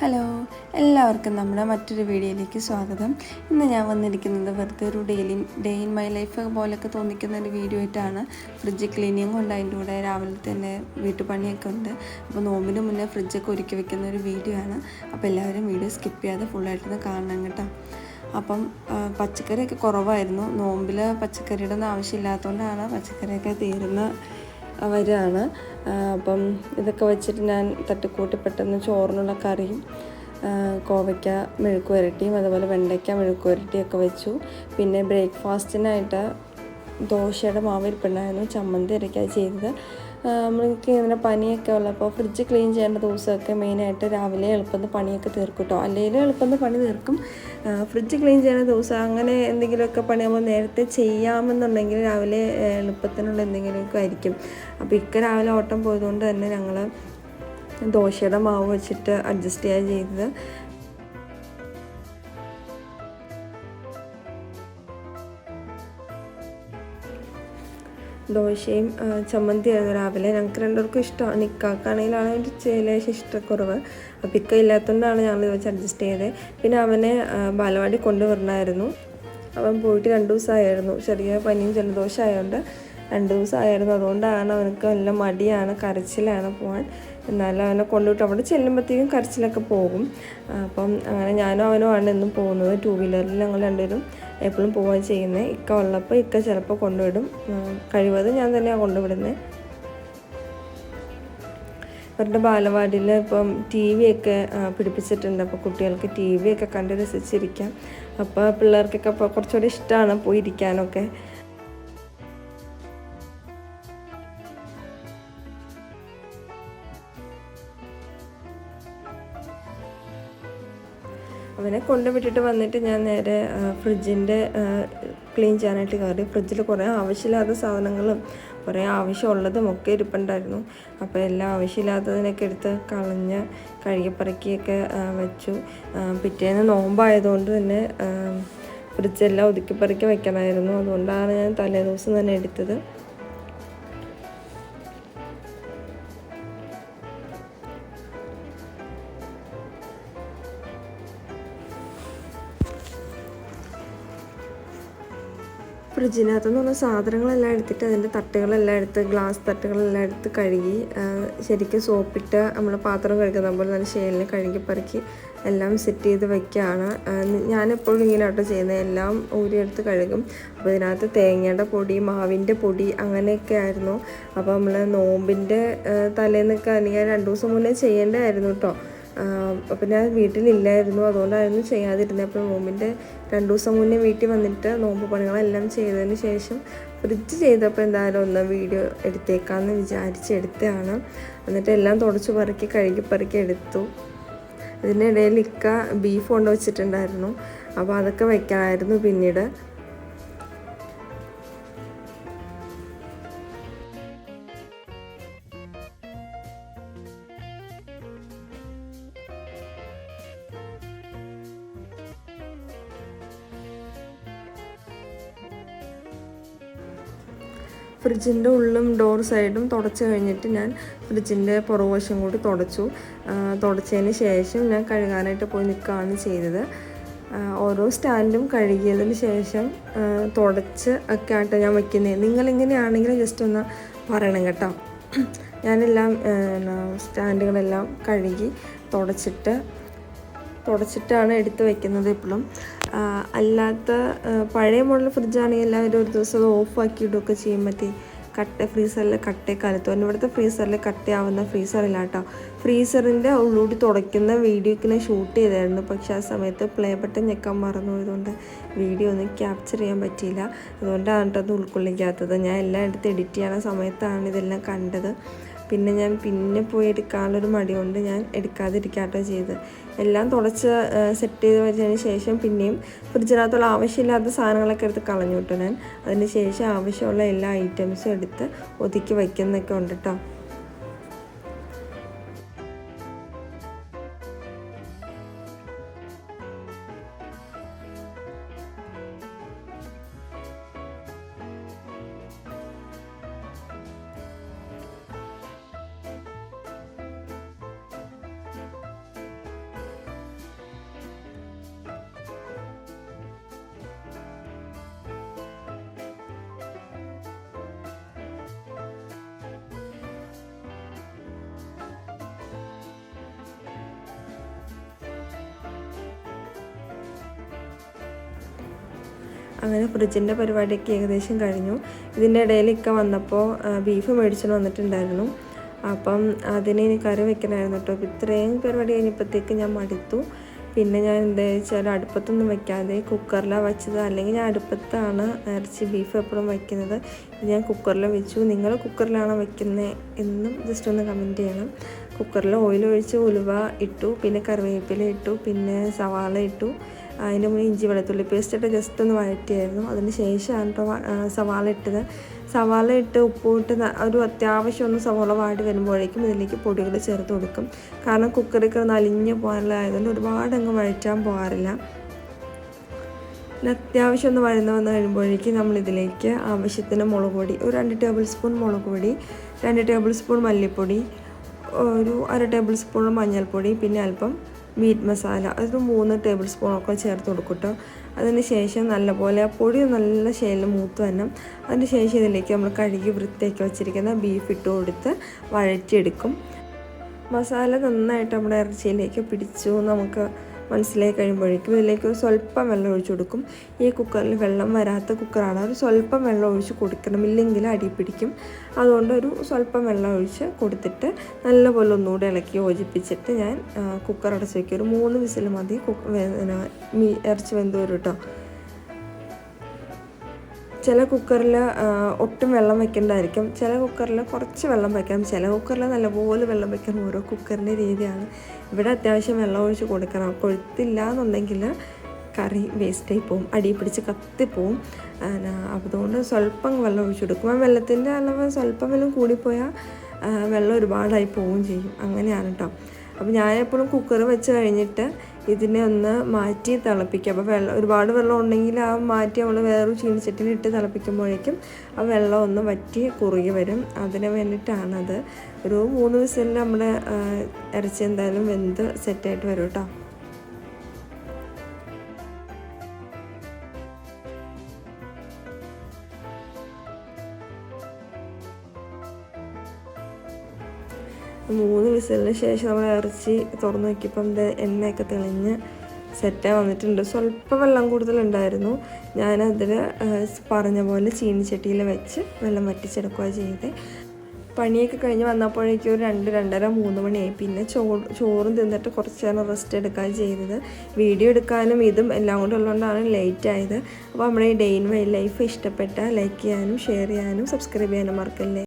Hello എല്ലാവർക്കും നമ്മുടെ മറ്റൊരു വീഡിയോയിലേക്ക് സ്വാഗതം. ഇന്ന് ഞാൻ വന്നിരിക്കുന്നത് വെറുതെ ഒരു daily day in my life പോലൊക്കെ തോന്നിക്കുന്ന ഒരു വീഡിയോ ആയിട്ടാണ്. ഫ്രിഡ്ജ് ക്ലീനിങ്ങും ഉണ്ട് അതിന്റെ കൂടെ രാവിലെ തന്നെ വീട്ടുപണിയൊക്കെ ഉണ്ട്. അപ്പോൾ നോമ്പിന് മുന്നേ ഫ്രിഡ്ജൊക്കെ ഒരുക്കി വെക്കുന്ന ഒരു വീഡിയോ ആണ്. അപ്പോൾ എല്ലാവരും വീഡിയോ സ്കിപ്പ് ചെയ്യാതെ ഫുള്ളായിട്ടൊന്ന് കാണണം കേട്ടോ. അപ്പം പച്ചക്കറിയൊക്കെ കുറവായിരുന്നു. നോമ്പിൽ പച്ചക്കറിയുടെ ഒന്നും ആവശ്യമില്ലാത്തതുകൊണ്ടാണ് പച്ചക്കറിയൊക്കെ തീരുന്ന വരികയാണ്. അപ്പം ഇതൊക്കെ വെച്ചിട്ട് ഞാൻ തട്ടിക്കൂട്ടി പെട്ടെന്ന് ചോറിനുള്ള കറിയും കോവയ്ക്ക മെഴുക്ക് വരട്ടിയും അതുപോലെ വെണ്ടയ്ക്ക മെഴുക്ക് വരട്ടിയൊക്കെ വെച്ചു. പിന്നെ ബ്രേക്ക്ഫാസ്റ്റിനായിട്ട് ദോശയുടെ മാവ് ഇരിപ്പുണ്ടായിരുന്നു. ചമ്മന്തി ഇരയ്ക്കാണ് ചെയ്തത്. നമ്മൾക്ക് ഇങ്ങനെ പനിയൊക്കെ ഉള്ളപ്പോൾ ഫ്രിഡ്ജ് ക്ലീൻ ചെയ്യേണ്ട ദിവസമൊക്കെ മെയിനായിട്ട് രാവിലെ എളുപ്പം പണിയൊക്കെ തീർക്കും കേട്ടോ അല്ലെങ്കിൽ എളുപ്പം പണി തീർക്കും. ഫ്രിഡ്ജ് ക്ലീൻ ചെയ്യുന്ന ദിവസം അങ്ങനെ എന്തെങ്കിലുമൊക്കെ പണി നമ്മൾ നേരത്തെ ചെയ്യാമെന്നുണ്ടെങ്കിൽ രാവിലെ എളുപ്പത്തിനുള്ള എന്തെങ്കിലുമൊക്കെ ആയിരിക്കും. അപ്പോൾ ഇക്ക രാവിലെ ഓട്ടം പോയതുകൊണ്ട് തന്നെ ഞങ്ങൾ ദോശയുടെ മാവ് വെച്ചിട്ട് അഡ്ജസ്റ്റ് ചെയ്യുക ചെയ്തത്. ദോശയും ചമ്മന്തി ചമ്മന്തിയായിരുന്നു രാവിലെ. ഞങ്ങൾക്ക് രണ്ടുപേർക്കും ഇഷ്ടമാണ് നിക്കാക്കാണെങ്കിലാണ് ഒരു ലേശം ഇഷ്ടക്കുറവ് അപ്പോൾ ഇക്ക ഇല്ലാത്തതുകൊണ്ടാണ് ഞങ്ങൾ വെച്ച് അഡ്ജസ്റ്റ് ചെയ്തത് പിന്നെ അവനെ ബാലവാടി കൊണ്ടുവരണമായിരുന്നു അവൻ പോയിട്ട് രണ്ട് ദിവസമായിരുന്നു ചെറിയ പനിയും ജലദോഷം ആയതുകൊണ്ട് രണ്ട് ദിവസമായിരുന്നു അതുകൊണ്ടാണ് അവനക്ക് നല്ല മടിയാണ് കരച്ചിലാണ് പോകാൻ എന്നാലും അവനെ കൊണ്ടുവിട്ട് അവിടെ ചെല്ലുമ്പോഴത്തേക്കും കരച്ചിലൊക്കെ പോകും. അപ്പം അങ്ങനെ ഞാനും അവനുമാണ് എന്നും പോകുന്നത്. ടൂ വീലറിൽ ഞങ്ങൾ രണ്ടുപേരും എപ്പോഴും പോവുക ചെയ്യുന്നത് ഇക്ക ഉള്ളപ്പോൾ ഇക്ക ചിലപ്പോൾ കൊണ്ടുവിടും. കഴിവതും ഞാൻ തന്നെയാണ് കൊണ്ടുവിടുന്നത് അവരുടെ ബാലവാടിയിൽ ഇപ്പം ടി വി ഒക്കെ പിടിപ്പിച്ചിട്ടുണ്ട്. അപ്പോൾ കുട്ടികൾക്ക് ടി വി ഒക്കെ കണ്ട് രസിച്ചിരിക്കാം. അപ്പോൾ പിള്ളേർക്കൊക്കെ കുറച്ചുകൂടി ഇഷ്ടമാണ് പോയി അവനെ കൊണ്ടുവിട്ടിട്ട് വന്നിട്ട് ഞാൻ നേരെ ഫ്രിഡ്ജിന്റെ ക്ലീൻ ചെയ്യാനായിട്ട് കയറി. ഫ്രിഡ്ജിൽ കുറേ ആവശ്യമില്ലാത്ത സാധനങ്ങളും കുറേ ആവശ്യമുള്ളതും ഒക്കെ ഇരിപ്പുണ്ടായിരുന്നു. അപ്പോൾ എല്ലാം ആവശ്യമില്ലാത്തതിനൊക്കെ എടുത്ത് കളഞ്ഞ് കഴുകിപ്പറക്കിയൊക്കെ വെച്ചു. പിറ്റേന്ന് നോമ്പായതുകൊണ്ട് തന്നെ ഫ്രിഡ്ജെല്ലാം ഒതുക്കിപ്പറക്കി വെക്കണമായിരുന്നു. അതുകൊണ്ടാണ് ഞാൻ തലേ ദിവസം തന്നെ എടുത്തത്. ഫ്രിഡ്ജിനകത്ത് നിന്ന് സാധനങ്ങളെല്ലാം എടുത്തിട്ട് അതിന്റെ തട്ടുകളെല്ലാം എടുത്ത് ഗ്ലാസ് തട്ടുകളെല്ലാം എടുത്ത് കഴുകി ശരിക്കും സോപ്പിട്ട് നമ്മൾ പാത്രം കഴുകുന്ന പോലെ നല്ല ശേലിന് കഴുകി പറക്കി എല്ലാം സെറ്റ് ചെയ്ത് വെക്കുകയാണ്. ആ, ഞാനെപ്പോഴും ഇങ്ങനെ കേട്ടോ ചെയ്യുന്നത്. എല്ലാം ഊരിയെടുത്ത് കഴുകും. അപ്പോൾ ഇതിനകത്ത് തേങ്ങയുടെ പൊടി മാവിന്റെ പൊടി അങ്ങനെയൊക്കെ ആയിരുന്നു. അപ്പോൾ നമ്മൾ നോമ്പിന്റെ തലേന്നൊക്കെ അല്ലെങ്കിൽ രണ്ട് ദിവസം മുന്നേ ചെയ്യേണ്ടതായിരുന്നു കേട്ടോ. അപ്പം ഞാൻ വീട്ടിലില്ലായിരുന്നു. അതുകൊണ്ടായിരുന്നു ചെയ്യാതിരുന്നത് അപ്പോൾ നോമ്പിന്റെ രണ്ട് ദിവസം മുന്നേ വീട്ടിൽ വന്നിട്ട് നോമ്പ് പണികളെല്ലാം ചെയ്തതിന് ശേഷം ഫ്രിഡ്ജ് ചെയ്തപ്പോൾ എന്തായാലും ഒന്ന് വീഡിയോ എടുത്തേക്കാമെന്ന് വിചാരിച്ചെടുത്തതാണ് എന്നിട്ട് എല്ലാം തുടച്ച് പറക്കി കഴുകി പറക്കി എടുത്തു. ഇതിനിടയിൽ ഇക്ക ബീഫ് കൊണ്ട് വെച്ചിട്ടുണ്ടായിരുന്നു. അപ്പോൾ അതൊക്കെ വെക്കാനായിരുന്നു പിന്നീട്. ഫ്രിഡ്ജിന്റെ ഉള്ളും ഡോർ സൈഡും തുടച്ച് കഴിഞ്ഞിട്ട് ഞാൻ ഫ്രിഡ്ജിന്റെ പുറകുവശം കൂടി തുടച്ചു. തുടച്ചതിന് ശേഷം ഞാൻ കഴുകാനായിട്ട് പോയി നിൽക്കുകയാണ് ചെയ്തത്. ഓരോ സ്റ്റാൻഡും കഴുകിയതിന് ശേഷം തുടച്ച് ഒക്കെ ആയിട്ട് ഞാൻ വയ്ക്കുന്നത് നിങ്ങളിങ്ങനെയാണെങ്കിൽ ജസ്റ്റ് ഒന്ന് പറയണം കേട്ടോ. ഞാനെല്ലാം സ്റ്റാൻഡുകളെല്ലാം കഴുകി തുടച്ചിട്ട് തുടച്ചിട്ടാണ് എടുത്ത് വെക്കുന്നത് എപ്പോഴും അല്ലാത്ത പഴയ മോഡൽ ഫ്രിഡ്ജാണെങ്കിൽ എല്ലാവരും ഒരു ദിവസം അത് ഓഫ് ആക്കിയിടുകയൊക്കെ ചെയ്യുമ്പോഴത്തേ കട്ട ഫ്രീസറിൽ കട്ടയൊക്കെ തന്നെ ഇവിടുത്തെ ഫ്രീസറിൽ കട്ടയാവുന്ന ഫ്രീസറില്ല കേട്ടോ. ഫ്രീസറിന്റെ ഉള്ളൂടി തുടയ്ക്കുന്ന വീഡിയോക്ക് ഞാൻ ഷൂട്ട് ചെയ്തായിരുന്നു. പക്ഷെ ആ സമയത്ത് പ്ലേ ബട്ടൺ ഞെക്കാൻ മറന്നു പോയതുകൊണ്ട് വീഡിയോ ഒന്നും ക്യാപ്ചർ ചെയ്യാൻ പറ്റിയില്ല. അതുകൊണ്ടാണ് കേട്ടോ അത് ഉൾക്കൊള്ളിക്കാത്തത്. ഞാൻ എല്ലാം എടുത്ത് എഡിറ്റ് ചെയ്യുന്ന സമയത്താണ് ഇതെല്ലാം കണ്ടത്. പിന്നെ ഞാൻ പിന്നെ പോയി എടുക്കാനുള്ളൊരു മടി കൊണ്ട് ഞാൻ എടുക്കാതിരിക്കാട്ടോ ചെയ്ത് എല്ലാം തുടച്ച് സെറ്റ് ചെയ്ത് വെച്ചതിന് ശേഷം പിന്നെയും ഫ്രിഡ്ജിനകത്തുള്ള ആവശ്യമില്ലാത്ത സാധനങ്ങളൊക്കെ എടുത്ത് കളഞ്ഞു വിട്ടു ഞാൻ. അതിന് ശേഷം ആവശ്യമുള്ള എല്ലാ ഐറ്റംസും എടുത്ത് ഒതുക്കി വയ്ക്കുന്നൊക്കെ ഉണ്ട് കേട്ടോ. അങ്ങനെ ഫ്രിഡ്ജിന്റെ പരിപാടിയൊക്കെ ഏകദേശം കഴിഞ്ഞു. ഇതിന്റെ ഇടയിൽ ഇക്ക വന്നപ്പോൾ ബീഫ് മേടിച്ചിട്ട് വന്നിട്ടുണ്ടായിരുന്നു. അപ്പം അതിനെ ഇനി കറി വെക്കണമായിരുന്നു കേട്ടോ അപ്പോൾ ഇത്രയും പരിപാടി കഴിഞ്ഞപ്പോഴത്തേക്ക് ഞാൻ മടുത്തു. പിന്നെ ഞാൻ എന്താ വെച്ചാൽ അടുപ്പത്തൊന്നും വെക്കാതെ കുക്കറിലാണ് വെച്ചത്. അല്ലെങ്കിൽ ഞാൻ അടുപ്പത്താണ് ഇറച്ചി ബീഫ് എപ്പോഴും വയ്ക്കുന്നത് ഞാൻ കുക്കറിൽ വെച്ചു. നിങ്ങൾ കുക്കറിലാണോ വെക്കുന്നത് എന്നും ജസ്റ്റ് ഒന്ന് കമന്റ് ചെയ്യണം. കുക്കറിൽ ഓയിൽ ഒഴിച്ച് ഉലുവ ഇട്ടു പിന്നെ കറിവേപ്പില ഇട്ടു പിന്നെ സവാള ഇട്ടു. അതിന്റെ മുന്നേ ഇഞ്ചി വെളുത്തുള്ളി പേസ്റ്റ് ഇട്ട് ജസ്റ്റ് ഒന്ന് വഴറ്റിയായിരുന്നു. അതിന് ശേഷമാണ് കേട്ടോ സവാള ഇട്ടത്. സവാള ഇട്ട് ഉപ്പിട്ട് ഒരു അത്യാവശ്യം ഒന്ന് സവാള വാടി വരുമ്പോഴേക്കും ഇതിലേക്ക് പൊടികൾ ചേർത്ത് കൊടുക്കും. കാരണം കുക്കറിൽ കിടന്ന് അലിഞ്ഞ് പോകാനുള്ള ആയതുകൊണ്ട് ഒരുപാട് അങ്ങ് വഴറ്റാൻ പോകാറില്ല. അത്യാവശ്യം ഒന്ന് വഴന്ന് വന്ന് കഴിയുമ്പോഴേക്കും നമ്മളിതിലേക്ക് ആവശ്യത്തിന് മുളക് പൊടി ഒരു രണ്ട് ടേബിൾ സ്പൂൺ മുളക് പൊടി രണ്ട് ടേബിൾ സ്പൂൺ മല്ലിപ്പൊടി ഒരു അര ടേബിൾ സ്പൂൺ മഞ്ഞൾപ്പൊടി പിന്നെ അല്പം മീറ്റ് മസാല അത് മൂന്ന് ടേബിൾ സ്പൂണൊക്കെ ചേർത്ത് കൊടുക്കും കേട്ടോ അതിന് ശേഷം നല്ലപോലെ പൊടി നല്ല ശേലം മൂത്ത് വരണം. അതിന് ശേഷം ഇതിലേക്ക് നമ്മൾ കഴുകി വൃത്തിയാക്കി വെച്ചിരിക്കുന്ന ബീഫ് ഇട്ട് കൊടുത്ത് വഴറ്റിയെടുക്കും. മസാല നന്നായിട്ട് നമ്മുടെ ഇറച്ചിയിലേക്ക് പിടിച്ചു. നമുക്ക് മനസ്സിലായി കഴിയുമ്പോഴേക്കും ഇതിലേക്ക് ഒരു സ്വല്പം വെള്ളം ഒഴിച്ചു കൊടുക്കും. ഈ കുക്കറിൽ വെള്ളം വരാത്ത കുക്കറാണ്. ഒരു സ്വല്പം വെള്ളം ഒഴിച്ച് കൊടുക്കണം. ഇല്ലെങ്കിൽ അടി പിടിക്കും. അതുകൊണ്ട് ഒരു സ്വല്പം വെള്ളം ഒഴിച്ച് കൊടുത്തിട്ട് നല്ലപോലെ ഒന്നുകൂടെ ഇളക്കി യോജിപ്പിച്ചിട്ട് ഞാൻ കുക്കർ അടച്ച് വയ്ക്കും ഒരു മൂന്ന് വിസിൽ മതി. ഇറച്ചി വെന്തോരും കേട്ടോ ചില കുക്കറിൽ ഒട്ടും വെള്ളം വെക്കേണ്ടതായിരിക്കും. ചില കുക്കറിൽ കുറച്ച് വെള്ളം വെക്കാം ചില കുക്കറിൽ നല്ലപോലെ വെള്ളം വയ്ക്കണം ഓരോ കുക്കറിന്റെ രീതിയാണ്. ഇവിടെ അത്യാവശ്യം വെള്ളം ഒഴിച്ച് കൊടുക്കണം. കൊഴുത്തില്ല എന്നുണ്ടെങ്കിൽ കറി വേസ്റ്റായി പോവും. അടി പിടിച്ച് കത്തിപ്പോവും. അതുകൊണ്ട് സ്വല്പം വെള്ളം ഒഴിച്ച് കൊടുക്കും. വെള്ളത്തിന്റെ അളവ് സ്വല്പം വെള്ളം കൂടിപ്പോയാൽ വെള്ളം ഒരുപാടായി പോവുകയും ചെയ്യും. അങ്ങനെയാണ് കേട്ടോ അപ്പോൾ ഞാനെപ്പോഴും കുക്കർ വെച്ച് കഴിഞ്ഞിട്ട് ഇതിനെ ഒന്ന് മാറ്റി തിളപ്പിക്കുക. അപ്പോൾ വെള്ളം ഒരുപാട് വെള്ളം ഉണ്ടെങ്കിൽ ആ മാറ്റി നമ്മൾ വേറൊരു ചീനിച്ചട്ടിയിൽ ഇട്ട് തിളപ്പിക്കുമ്പോഴേക്കും ആ വെള്ളം ഒന്ന് വറ്റി കുറുകി വരും. അതിന് വേണ്ടിയിട്ടാണത്. ഒരു മൂന്ന് വിസിലിൽ നമ്മുടെ ഇറച്ചി എന്തായാലും വെന്ത് സെറ്റായിട്ട് വരും കേട്ടോ. മൂന്ന് വിസിലിന് ശേഷം നമ്മൾ ഇറച്ചി തുറന്ന് നോക്കിയപ്പം ഇത് എണ്ണയൊക്കെ തെളിഞ്ഞ് സെറ്റായി വന്നിട്ടുണ്ട്. സ്വല്പം വെള്ളം കൂടുതലുണ്ടായിരുന്നു. ഞാനതിൽ പറഞ്ഞ പോലെ ചീനിച്ചട്ടിയിൽ വെച്ച് വെള്ളം വറ്റിച്ചെടുക്കുക ചെയ്തേ. പണിയൊക്കെ കഴിഞ്ഞ് വന്നപ്പോഴേക്കും ഒരു രണ്ട് രണ്ടര മൂന്ന് മണിയായി. പിന്നെ ചോറ് ചോറും തിന്നിട്ട് കുറച്ച് നേരം റെസ്റ്റ് എടുക്കാൻ ചെയ്തത്. വീഡിയോ എടുക്കാനും ഇതും എല്ലാം കൂടെ ഉള്ളതുകൊണ്ടാണ് ലേറ്റ് ആയത്. അപ്പോൾ നമ്മുടെ ഈ ഡെയിൻ വൈൽഡ് ലൈഫ് ഇഷ്ടപ്പെട്ട ലൈക്ക് ചെയ്യാനും ഷെയർ ചെയ്യാനും സബ്സ്ക്രൈബ് ചെയ്യാനും മറക്കല്ലേ.